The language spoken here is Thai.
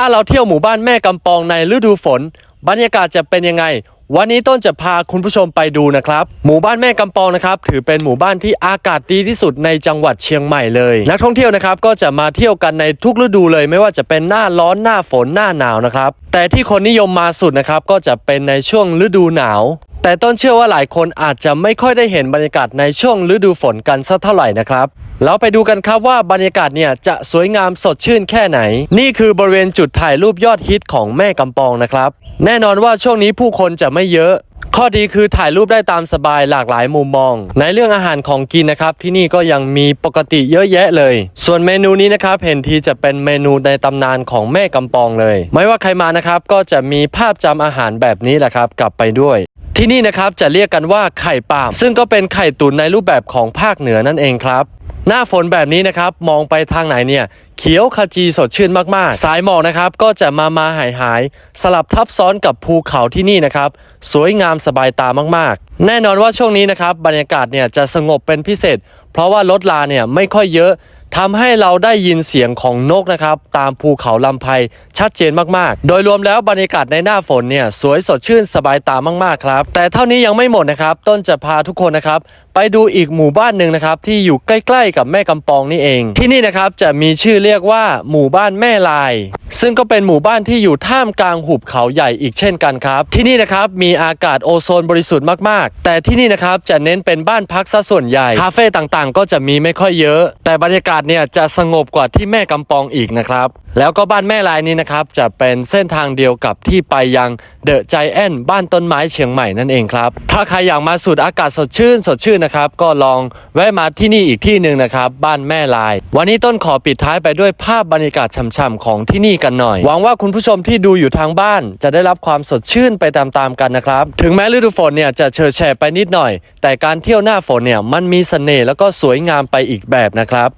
ถ้าเราเที่ยวหมู่บ้านแม่กำปองในฤดูฝน บรรยากาศจะเป็นยังไง วันนี้ต้นจะพาคุณผู้ชมไปดูนะครับ หมู่บ้านแม่กำปองนะครับ ถือเป็นหมู่บ้านที่อากาศดีที่สุดในจังหวัดเชียงใหม่เลย นักท่องเที่ยวนะครับก็จะมาเที่ยวกันในทุกฤดูเลย ไม่ว่าจะเป็นหน้าร้อนหน้าฝนหน้าหนาวนะครับ แต่ที่คนนิยมมาสุดนะครับก็จะเป็นในช่วงฤดูหนาว แต่ต้นเชื่อว่าหลายคนอาจจะไม่ค่อยได้เห็นบรรยากาศในช่วงฤดูฝนกันสักเท่าไหร่นะครับแล้วไปดูกันครับว่าบรรยากาศเนี่ยจะสวยงามสดชื่นแค่ไหน นี่คือบริเวณจุดถ่ายรูปยอดฮิตของแม่กำปองนะครับ แน่นอนว่าช่วงนี้ผู้คนจะไม่เยอะข้อดีคือถ่ายรูปได้ตามสบายหลากหลายมุมมอง ในเรื่องอาหารของกินนะครับ ที่นี่ก็ยังมีปกติเยอะแยะเลย ส่วนเมนูนี้นะครับเห็นทีจะเป็นเมนูในตำนานของแม่กำปองเลย ไม่ว่าใครมานะครับก็จะมีภาพจำอาหารแบบนี้แหละครับ กลับไปด้วย ที่นี่นะครับจะเรียกกันว่าไข่ปามซึ่งก็เป็นไข่ตุ๋นในรูปแบบของภาคเหนือนั่นเองครับ หน้าฝนแบบนี้นะครับมองไปทางไหนเนี่ย เขียวขจีสดชื่นมากๆ สายหมอกนะครับก็จะมามาหายหายสลับทับซ้อนกับภูเขาที่นี่นะครับ สวยงามสบายตามากๆ แน่นอนว่าช่วงนี้นะครับบรรยากาศเนี่ยจะสงบเป็นพิเศษ เพราะว่ารถลาเนี่ยไม่ค่อยเยอะทำให้เราได้ยินเสียงของนกนะครับ ตามภูเขาลำไพชัดเจนมากๆ โดยรวมแล้วบรรยากาศในหน้าฝนเนี่ยสวยสดชื่นสบายตามากๆครับ แต่เท่านี้ยังไม่หมดนะครับ ต้นจะพาทุกคนนะครับ ไปดูอีกหมู่บ้านหนึ่งนะครับที่อยู่ใกล้ ๆ กับแม่กำปองนี่เอง ที่นี่นะครับจะมีชื่อเรียกว่าหมู่บ้านแม่ลาย ซึ่งก็เป็นหมู่บ้านที่อยู่ท่ามกลางหุบเขาใหญ่อีกเช่นกันครับ ที่นี่นะครับมีอากาศโอโซนบริสุทธิ์มากๆ แต่ที่นี่นะครับจะเน้นเป็นบ้านพักซะส่วนใหญ่ คาเฟ่ต่างๆ ก็จะมีไม่ค่อยเยอะ แต่บรรยากาศเนี่ยจะสงบกว่าที่แม่กำปองอีกนะครับแล้วก็บ้านแม่ลายนี้นะครับจะเป็นเส้นทางเดียวกับที่ไปยังเดอะใจแอนบ้านต้นไม้เชียงใหม่นั่นเองครับ ถ้าใครอยากมาสูดอากาศสดชื่นสดชื่นนะครับ ก็ลองแวะมาที่นี่อีกที่หนึ่งนะครับ บ้านแม่ลาย วันนี้ต้นขอปิดท้ายไปด้วยภาพบรรยากาศช่ำๆของที่นี่กันหน่อย หวังว่าคุณผู้ชมที่ดูอยู่ทางบ้าน จะได้รับความสดชื่นไปตามๆกันนะครับ ถึงแม้ฤดูฝนเนี่ยจะเฉยแฉะไปนิดหน่อย แต่การเที่ยวหน้าฝนเนี่ยมันมีเสน่ห์แล้วก็สวยงามไปอีกแบบนะครับ